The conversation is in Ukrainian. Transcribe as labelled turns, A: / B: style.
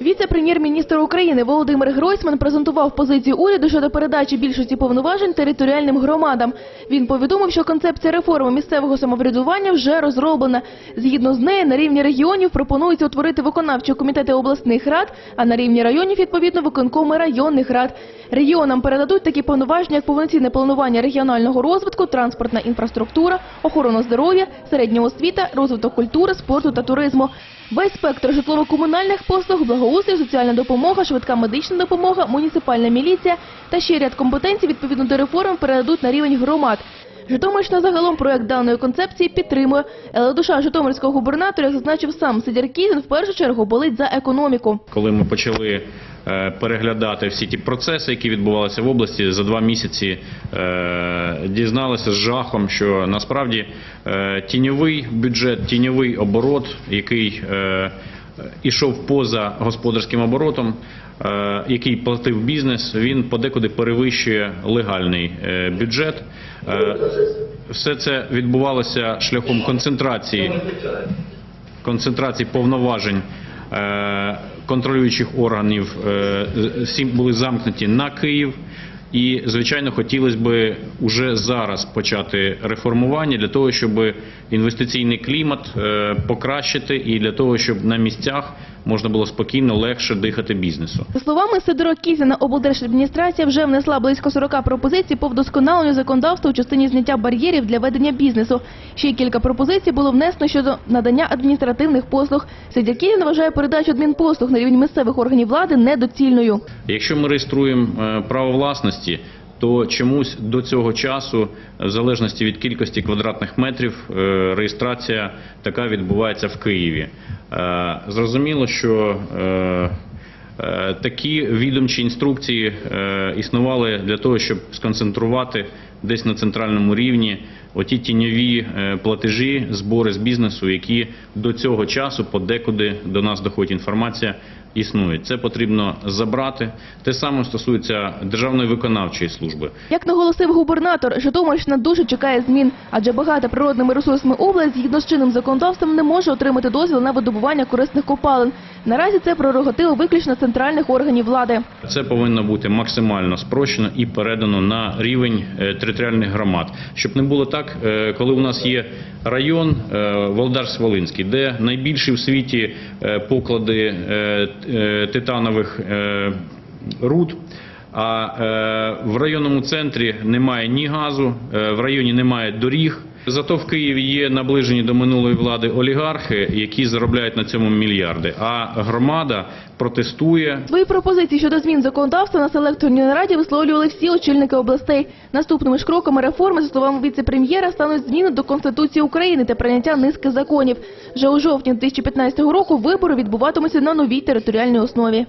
A: Віце-прем'єр-міністр України Володимир Гройсман презентував позицію уряду щодо передачі більшості повноважень територіальним громадам. Він повідомив, що концепція реформи місцевого самоврядування вже розроблена. Згідно з нею, на рівні регіонів пропонується утворити виконавчі комітети обласних рад, а на рівні районів відповідно виконкоми районних рад. Регіонам передадуть такі повноваження, як повноцінне планування регіонального розвитку, транспортна інфраструктура, охорона здоров'я, середня освіта, розвиток культури, спорту та туризму. Весь спектр житлово-комунальних послуг, благоустрій, соціальна допомога, швидка медична допомога, муніципальна міліція та ще ряд компетенцій відповідно до реформ передадуть на рівень громад. Житомирщина загалом проект даної концепції підтримує, але душа житомирського губернатора, як зазначив сам Сидір Кізін, в першу чергу болить за економіку.
B: коли ми почали е, переглядати всі ті процеси, які відбувалися в області за два місяці, е, дізналися з жахом, що насправді е, тіньовий бюджет, тіньовий оборот, який ішов поза господарським оборотом, е, який платив бізнес, він подекуди перевищує легальний е, бюджет. Е, Все це відбувалося шляхом концентрації концентрації повноважень е, контролюючих органів е, були замкнуті на Київ. І, звичайно, хотілося б уже зараз почати реформування для того, щоб інвестиційний клімат е, покращити і для того, щоб на місцях можна було спокійно легше дихати бізнесу.
A: За словами Сидора Кізіна, облдержадміністрація вже внесла близько 40 пропозицій по вдосконаленню законодавства у частині зняття бар'єрів для ведення бізнесу. Ще кілька пропозицій було внесено щодо надання адміністративних послуг. Сидір Кізін вважає передачу адмінпослуг на рівень місцевих органів влади недоцільною.
B: Якщо ми реєструємо е, право власності, то чомусь до цього часу, в залежності від кількості квадратних метрів, е, реєстрація така відбувається в Києві. Е, Зрозуміло, що е, такі відомчі інструкції існували для того, щоб сконцентрувати десь на центральному рівні оті тіньові платежі, збори з бізнесу, які до цього часу подекуди до нас доходить інформація, існують. Це потрібно забрати. Те саме стосується Державної виконавчої служби.
A: Як наголосив губернатор, Житомирщина дуже чекає змін, адже багата природними ресурсами область згідно з чинним законодавством не може отримати дозвіл на видобування корисних копалин. Наразі це прерогатива виключно центральних органів влади.
B: Це повинно бути максимально спрощено і передано на рівень е, територіальних громад, щоб не було так, е, коли у нас є район е, Володарськ-Волинський, де найбільші в світі поклади титанових руд. А е, в районному центрі немає ні газу, е, в районі немає доріг. Зато в Києві є наближені до минулої влади олігархи, які заробляють на цьому мільярди. А громада протестує,
A: Свої пропозиції щодо змін законодавства на селекторній нараді висловлювали всі очільники областей. Наступними ж кроками реформи, за словами віце-прем'єра, стануть зміни до Конституції України та прийняття низки законів. Вже у жовтні 2015 року вибори відбуватимуться на новій територіальній основі.